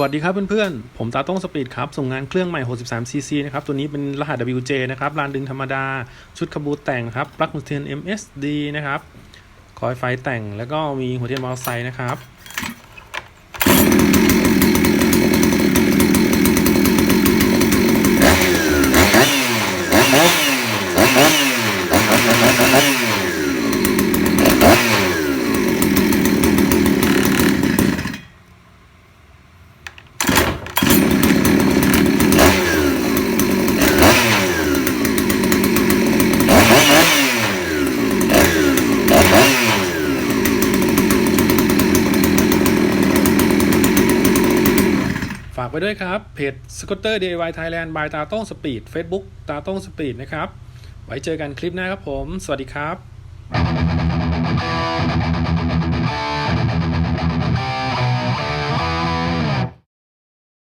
วัสดีครับเพื่อนๆ ผมตาต้องสปีดครับส่งงานเครื่องใหม่ 63cc นะครับ ตัวนี้เป็นรหัส WJ นะครับ ลานดึงธรรมดา ชุดขบูแต่งครับปลั๊กหัวเทียน MSD นะครับ คอยไฟแต่งแล้วก็มีหัวเทียนมอเตอร์ไซค์นะครับ ฝากไปด้วยครับ เพจสกูตเตอร์ DIY Thailand by ตาต้องสปีด Facebook ตาต้องสปีดนะครับ ไว้เจอกันคลิปหน้าครับผม สวัสดีครับ